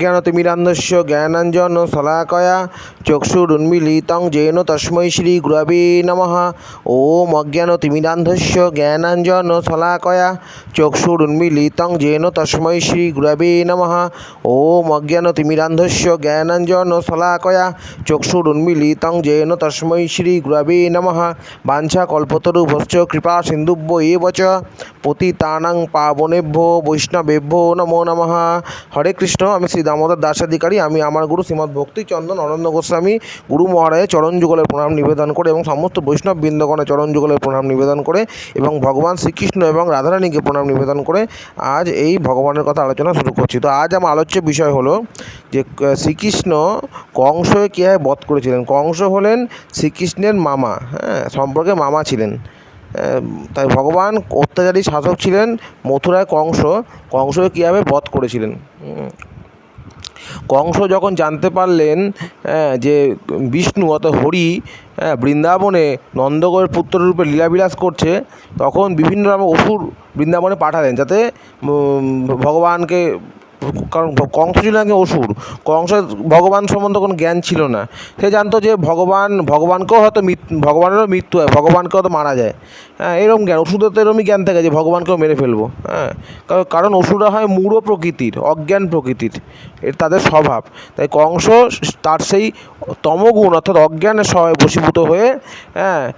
অজ্ঞানতিমিরান্ধস্য জ্ঞানাঞ্জন শলাকয়া চক্ষুরুন্মিলিতং জৈন তস্মৈ শ্রী গুরবে নম। ওম অজ্ঞানতিমিরান্ধস্য জ্ঞানাঞ্জন শলাকয়া চক্ষুরুন্মিলিতং জৈন তস্মৈ শ্রী গুরবে নম। ওম অজ্ঞানতিমিরান্ধস্য জ্ঞানাঞ্জন শলাকয়া চক্ষুরুন্মিলিতং জৈন তস্মৈ শ্রী গুরবে নম। বাঞ্ছা কল্পতরুভশ্চ কৃপা সিন্ধুভ্য এব চ। পতিতানাং পাবনেভ্য বৈষ্ণবেভ্য নমো নম। হরে কৃষ্ণ, আমি শ্রী দামোদর দাসাধিকারী আমি আমার গুরু শ্রীমৎ ভক্তি চন্দন অনন্য গোস্বামী, গুরু মহারাজের চরণ যুগলের প্রণাম নিবেদন করে এবং সমস্ত বৈষ্ণব বৃন্দগণের চরণ যুগলের প্রণাম নিবেদন করে এবং ভগবান শ্রীকৃষ্ণ এবং রাধারানীকে প্রণাম নিবেদন করে আজ এই ভগবানের কথা আলোচনা শুরু করছি। তো আজ আমার আলোচ্য বিষয় হলো যে শ্রীকৃষ্ণ কংসকে কীভাবে বধ করেছিলেন? কংস হলেন শ্রীকৃষ্ণের মামা হ্যাঁ সম্পর্কে মামা ছিলেন। তাই ভগবান অত্যাচারী শাসক ছিলেন মথুরায় কংস, কংসকে কীভাবে বধ করেছিলেন। কংস যখন জানতে পারলেন হ্যাঁ, যে বিষ্ণু অত হরি হ্যাঁ, বৃন্দাবনে নন্দগরের পুত্ররূপে লীলাবিলাস করছে তখন বিভিন্ন রকম অসুর বৃন্দাবনে পাঠালেন যাতে ভগবানকে কারণ কংস ছিল নাকি অসুর? কংসের ভগবান সম্বন্ধে কোনো জ্ঞান ছিল না। সে জানতো যে ভগবান, ভগবানকেও হয়তো ভগবানেরও মৃত্যু হয় ভগবানকে হয়তো মারা যায়। হ্যাঁ এরকম জ্ঞান ওষুধের তো এরকমই জ্ঞান থাকে যে ভগবানকেও মেরে ফেলব। হ্যাঁ কারণ- অসুররা হয় মূঢ় প্রকৃতির, অজ্ঞান প্রকৃতির, এর তাদের স্বভাব। তাই কংস তার সেই তমগুণ অর্থাৎ অজ্ঞানের সহায় বশীভূত হয়ে হ্যাঁ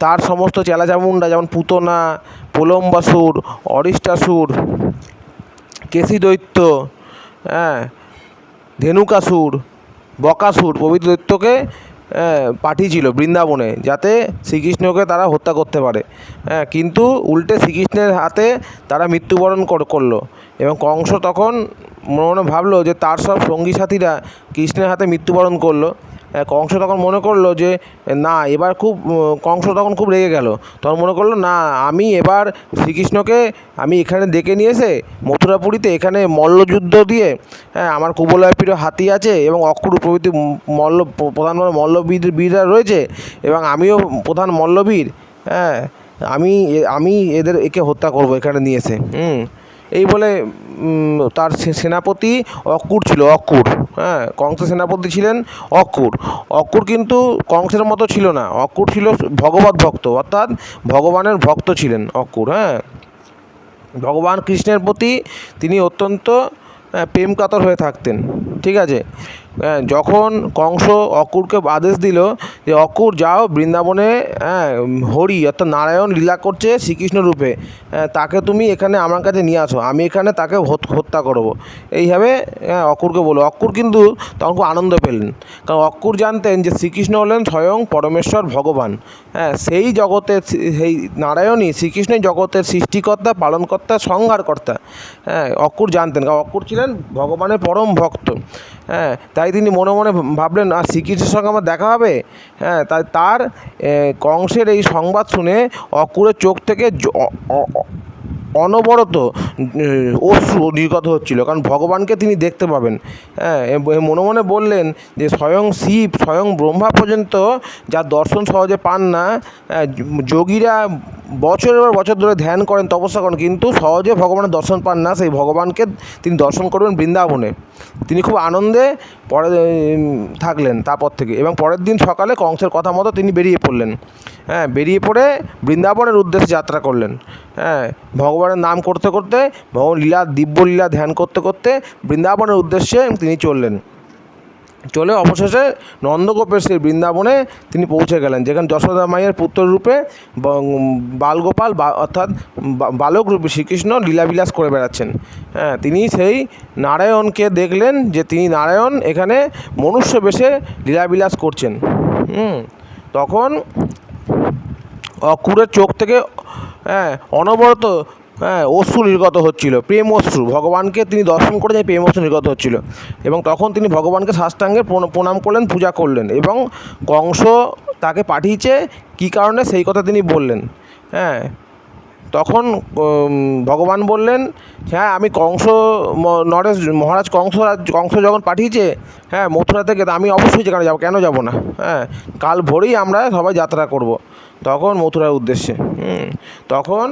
তার সমস্ত চেলাচামুন্ডা যেমন পুতনা, প্রলম্বাসুর, অরিষ্টাসুর কেশী দৈত্য হ্যাঁ ধেনুকাসুর বকাসুর প্রভৃতি দৈত্যকে হ্যাঁ, পাঠিয়েছিল বৃন্দাবনে যাতে শ্রীকৃষ্ণকে তারা হত্যা করতে পারে। হ্যাঁ কিন্তু উল্টে শ্রীকৃষ্ণের হাতে তারা মৃত্যুবরণ করল এবং কংস তখন মনে মনে ভাবলো যে তার সব সঙ্গী সাথীরা কৃষ্ণের হাতে মৃত্যুবরণ করল। কংস তখন মনে করল যে, না, এবার খুব কংস তখন খুব রেগে গেল। তখন মনে করল, না, আমি এবার শ্রীকৃষ্ণকে, আমি এখানে ডেকে নিয়ে এসে মথুরাপুরীতে এখানে মল্লযুদ্ধ দিয়ে হ্যাঁ আমার কুবলয় প্রিয় হাতি আছে এবং অক্রু প্রভৃতি মল্ল, প্রধান মল্লবীর বীররা রয়েছে এবং আমিও প্রধান মল্লবীর হ্যাঁ আমি আমি এদের, একে হত্যা করব এখানে নিয়ে এসে। হুম। এই বলে তার সেনাপতি অকুর ছিল অকুর হ্যাঁ কংসের সেনাপতি ছিলেন অকুর অকুর কিন্তু কংসের মতো ছিল না। অকুর ছিল ভগবত ভক্ত, অর্থাৎ ভগবানের ভক্ত ছিলেন অকুর হ্যাঁ। ভগবান কৃষ্ণের প্রতি তিনি অত্যন্ত প্রেমকাতর প্রেম কাতর হয়ে থাকতেন, ঠিক আছে? হ্যাঁ, যখন কংস অকুরকে আদেশ দিল যে অকুর যাও বৃন্দাবনে হ্যাঁ হরি অর্থাৎ নারায়ণ লীলা করছে শ্রীকৃষ্ণ রূপে। হ্যাঁ, তাকে তুমি এখানে আমার কাছে নিয়ে আসো আমি এখানে তাকে হত- হত্যা করব। এইভাবে হ্যাঁ, অকুরকে বলো অকুর কিন্তু তখন খুব আনন্দ পেলেন। কারণ অকুর জানতেন যে শ্রীকৃষ্ণ হলেন স্বয়ং পরমেশ্বর ভগবান। হ্যাঁ সেই জগতের সেই নারায়ণই শ্রীকৃষ্ণই জগতের সৃষ্টিকর্তা পালনকর্তা সংহারকর্তা। হ্যাঁ অকুর জানতেন। কারণ অকুর ছিলেন ভগবানের পরম ভক্ত। হ্যাঁ তাই তিনি মনে মনে ভাবলেন আর শ্রীকৃষ্ণের সঙ্গে আমার দেখা হবে? হ্যাঁ তাই তার কংসের এই সংবাদ শুনে অকুরের চোখ থেকে অনবরত অশ্রু নির্গত হচ্ছিল কারণ ভগবানকে তিনি দেখতে পাবেন। হ্যাঁ মনে মনে বললেন যে স্বয়ং শিব স্বয়ং ব্রহ্মা পর্যন্ত যা দর্শন সহজে পান না হ্যাঁ, যোগীরা বছরের পর বছর ধরে ধ্যান করেন তপস্যা করেন কিন্তু সহজে ভগবানের দর্শন পান না। সেই ভগবানকে তিনি দর্শন করবেন বৃন্দাবনে। তিনি খুব আনন্দে পরে থাকলেন তারপর থেকে। এবং পরের দিন সকালে কংসের কথা মতো তিনি বেরিয়ে পড়লেন। হ্যাঁ বেরিয়ে পড়ে বৃন্দাবনের উদ্দেশ্যে যাত্রা করলেন। হ্যাঁ ভগবানের নাম করতে করতে, ভগবান লীলা, দিব্য লীলা ধ্যান করতে করতে বৃন্দাবনের উদ্দেশ্যে তিনি চললেন। চলে অবশেষে নন্দগোপের সেই বৃন্দাবনে তিনি পৌঁছে গেলেন, যেখানে যশোদা মায়ের পুত্ররূপে বালগোপাল অর্থাৎ বালক রূপে শ্রীকৃষ্ণ লীলাবিলাস করে বেড়াচ্ছেন। হ্যাঁ তিনি সেই নারায়ণকে দেখলেন যে তিনি নারায়ণ এখানে মনুষ্য বেশে লীলাবিলাস করছেন। হুম, তখন অকুরের চোখ থেকে হ্যাঁ অনবরত হ্যাঁ অশ্রু নির্গত হচ্ছিল, প্রেম অশ্রু। ভগবানকে তিনি দর্শন করে যাই প্রেম অশ্রু নির্গত হচ্ছিল। এবং তখন তিনি ভগবানকে সাষ্টাঙ্গে প্রণাম করলেন, পূজা করলেন এবং কংস তাকে পাঠিয়েছে, কী কারণে সেই কথা তিনি বললেন। হ্যাঁ তখন ভগবান বললেন হ্যাঁ আমি কংস নরেশ, মহারাজ কংসরাজ কংস যখন পাঠিয়েছে হ্যাঁ মথুরা থেকে আমি অবশ্যই যেখানে যাব, কেন যাব না? হ্যাঁ কাল ভোরেই আমরা সবাই যাত্রা করব। তখন মথুরার উদ্দেশ্যে তখন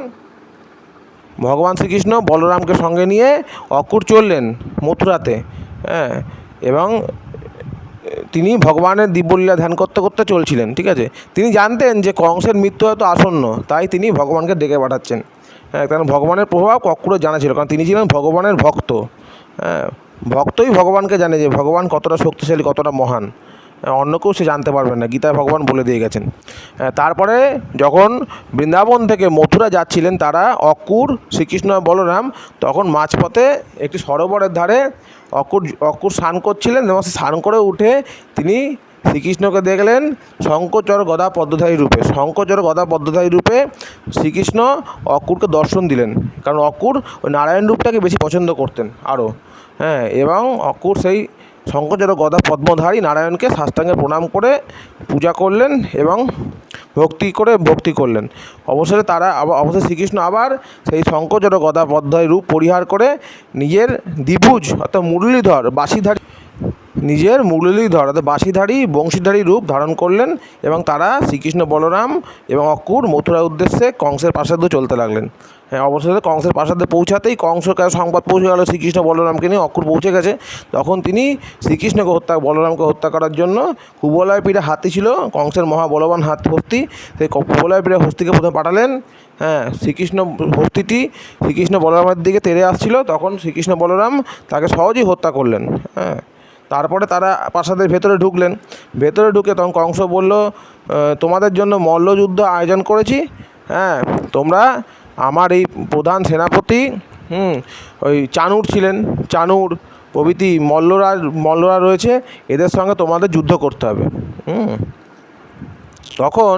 ভগবান শ্রীকৃষ্ণ বলরামকে সঙ্গে নিয়ে অকুর চললেন মথুরাতে হ্যাঁ এবং তিনি ভগবানের দিব্যলীলা ধ্যান করতে করতে চলছিলেন, ঠিক আছে? তিনি জানতেন যে কংসের মৃত্যু হয়তো আসন্ন, তাই তিনি ভগবানকে ডেকে পাঠাচ্ছেন। হ্যাঁ কারণ ভগবানের প্রভাব কক্কুরে জানা ছিল কারণ তিনি ছিলেন ভগবানের ভক্ত হ্যাঁ ভক্তই ভগবানকে জানে যে ভগবান কতটা শক্তিশালী, কতটা মহান। অন্য কেউ সে জানতে পারবে না। গীতায় ভগবান বলে দিয়ে গেছেন। তারপরে যখন বৃন্দাবন থেকে মথুরা যাচ্ছিলেন তারা অক্কুর শ্রীকৃষ্ণ বলরাম, তখন মাঝপথে একটি সরোবরের ধারে অকুর অকুর স্নান করছিলেন এবং স্নান করে উঠে তিনি শ্রীকৃষ্ণকে দেখলেন শঙ্কচর গদা পদ্মধারী রূপে। শঙ্কচর গদা পদ্মধারী রূপে শ্রীকৃষ্ণ অকুরকে দর্শন দিলেন। কারণ অকুর ওই নারায়ণ রূপটাকে বেশি পছন্দ করতেন আরও। হ্যাঁ এবং অকুর সেই শঙ্কচর গদা পদ্মধারী নারায়ণকে সাষ্টাঙ্গে প্রণাম করে পূজা করলেন এবং ভক্তি করে ভক্তি করলেন। অবশেষে তারা আবার অবশ্যই শ্রীকৃষ্ণ আবার সেই শঙ্কর গদা পদ্মধারী রূপ পরিহার করে নিজের দ্বিভুজ অর্থাৎ মুরলীধর বাঁশিধারী নিজের মুরলীধর অর্থাৎ বাঁশিধারী, বংশীধারী রূপ ধারণ করলেন এবং তারা শ্রীকৃষ্ণ বলরাম এবং অক্কুর মথুরার উদ্দেশ্যে কংসের প্রাসাদে চলতে লাগলেন। হ্যাঁ অবশেষে কংসের প্রাসাদে পৌঁছাতেই কংসের কাছে সংবাদ পৌঁছে গেল শ্রীকৃষ্ণ বলরামকে নিয়ে। অক্কুর পৌঁছে গেছে। তখন তিনি শ্রীকৃষ্ণকে হত্যা বলরামকে হত্যা করার জন্য কুবলয় পীঠে হাতি ছিল। কংসের মহাবলবান হাত হস্তি। সেই কুবলয় পীঠে হস্তিকে প্রথমে পাঠালেন। হ্যাঁ শ্রীকৃষ্ণ হস্তিটি শ্রীকৃষ্ণ বলরামের দিকে তেড়ে আসছিল। তখন শ্রীকৃষ্ণ বলরাম তাকে সহজেই হত্যা করলেন। হ্যাঁ তারপরে তারা প্রাসাদের ভেতরে ঢুকলেন। ভেতরে ঢুকে তখন কংস বলল তোমাদের জন্য মল্লযুদ্ধ আয়োজন করেছি। হ্যাঁ তোমরা আমার এই প্রধান সেনাপতি, হুম, ওই চানুর ছিলেন। চানুর প্রভৃতি মল্লরা মল্লরা রয়েছে, এদের সঙ্গে তোমাদের যুদ্ধ করতে হবে। হুম। তখন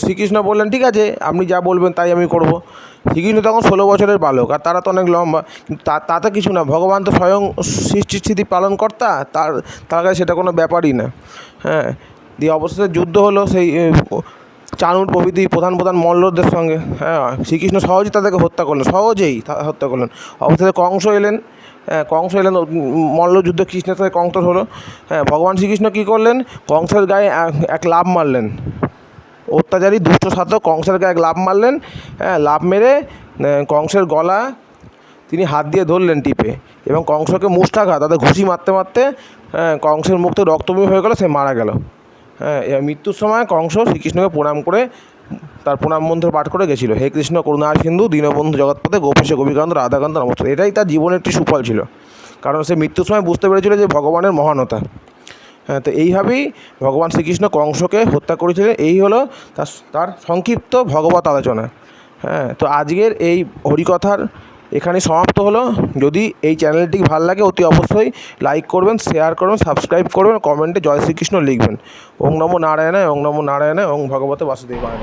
শ্রীকৃষ্ণ বললেন, ঠিক আছে, আপনি যা বলবেন তাই আমি করব। শ্রীকৃষ্ণ তখন ষোলো বছরের বালক, আর তারা তো অনেক লম্বা। তা তাতে কিছু না, ভগবান তো স্বয়ং সৃষ্টি স্থিতি পালন কর্তা, তার তার কাছে সেটা কোনো ব্যাপারই না। হ্যাঁ দিয়ে অবশেষে যুদ্ধ হলো সেই চানুর প্রভৃতি প্রধান প্রধান মল্লদের সঙ্গে। হ্যাঁ শ্রীকৃষ্ণ সহজেই তাদেরকে হত্যা করলেন, সহজেই হত্যা করলেন। অবশেষে কংস এলেন হ্যাঁ কংস এলেন মল্লযুদ্ধ কৃষ্ণের সাথে কংসর হলো। হ্যাঁ ভগবান শ্রীকৃষ্ণ কী করলেন, কংসের গায়ে এক লাভ মারলেন। অত্যাচারী দুষ্ট সাধক কংসের গায়ে এক লাভ মারলেন হ্যাঁ লাভ মেরে কংসের গলা তিনি হাত দিয়ে ধরলেন টিপে এবং কংসকে মুষ্ঠাঘাত তাদের ঘুষি মারতে মারতে কংসের মুখ থেকে রক্তমী হয়ে গেল, সে মারা গেল। হ্যাঁ মৃত্যুর সময় কংস শ্রীকৃষ্ণকে প্রণাম করে, তার প্রণাম মন্ত্র পাঠ করে গেছিল। হে কৃষ্ণ করুণা সিন্ধু, দীনবন্ধু জগৎপথে, গোপীশ গোপীকান্ত রাধাকান্ত নমস্কার। এটাই তার জীবনের একটি সুফল ছিল। কারণ সে মৃত্যুর সময় বুঝতে পেরেছিল যে ভগবানের মহানতা। হ্যাঁ তো এইভাবেই ভগবান শ্রীকৃষ্ণ কংসকে হত্যা করেছিলেন। এই হলো তার তার সংক্ষিপ্ত ভগবত আলোচনা। হ্যাঁ তো আজকের এই হরিকথার এখানে সমাপ্ত হলো। যদি এই চ্যানেলটি ভালো লাগে, অতি অবশ্যই লাইক করবেন, শেয়ার করবেন সাবস্ক্রাইব করবেন কমেন্টে জয় শ্রীকৃষ্ণ লিখবেন। ওং নমো নারায়ণায়, ওং নমো নারায়ণায়, ওং ভগবতে বাসুদেবায়